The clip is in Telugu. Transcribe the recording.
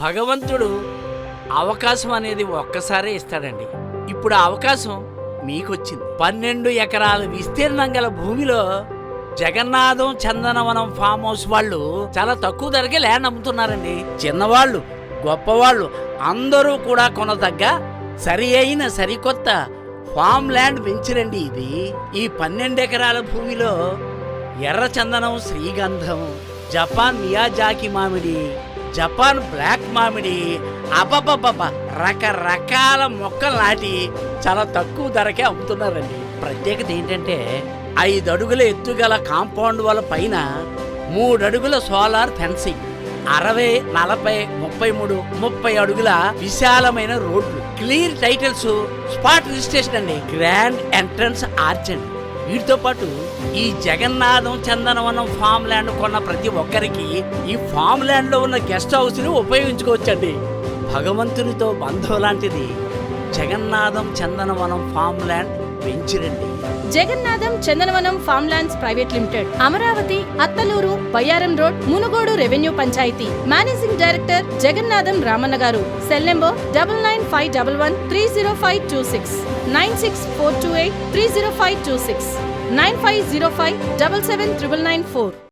భగవంతుడు అవకాశం అనేది ఒక్కసారే ఇస్తాడండి. ఇప్పుడు అవకాశం మీకొచ్చింది. పన్నెండు ఎకరాల విస్తీర్ణం గల భూమిలో జగన్నాథం చందనవనం ఫామ్ హౌస్ వాళ్ళు చాలా తక్కువ ధరకే ల్యాండ్ అమ్ముతున్నారండి. చిన్నవాళ్ళు గొప్పవాళ్ళు అందరూ కూడా కొనదగ్గ సరి అయిన సరికొత్త ఫామ్ ల్యాండ్ వెంచరండి ఇది. ఈ పన్నెండు ఎకరాల భూమిలో ఎర్ర చందనం శ్రీగంధం జపాన్ మియాజాకి మామిడి జపాన్ బ్లాక్ మామిడి అబ్బబ్బబ్బబ్బ రకరకాల మొక్కలు నాటి చాలా తక్కువ ధరకే అమ్ముతున్నారండి. ప్రత్యేకత ఏంటంటే ఐదు అడుగుల ఎత్తుగల కాంపౌండ్ వాళ్ళ పైన మూడు అడుగుల సోలార్ ఫెన్సింగ్ అరవై నలభై ముప్పై మూడు ముప్పై అడుగుల విశాలమైన రోడ్లు. క్లియర్ టైటిల్స్ స్పాట్ రిజిస్ట్రేషన్ అండి. గ్రాండ్ ఎంట్రన్స్ ఆర్చ్ అండి వీటితో పాటు ఈ జగన్నాథం చందనవనం ఫామ్ ల్యాండ్ కొన్న ప్రతి ఒక్కరికి ఈ ఫామ్ ల్యాండ్లో ఉన్న గెస్ట్ హౌస్ని ఉపయోగించుకోవచ్చండి. భగవంతునితో బంధం లాంటిది Jagannatham Chandanavanam farm land పెంచిరండి. Jagannatham Chandanavanam farm lands private limited Amaravati Attaluru Bayyaram road Munugodu revenue panchayat. Managing director Jagannatham Ramanna garu. Cell number double nine five double one three zero five two six nine six four two eight three zero five two six nine five zero five double seven triple nine four.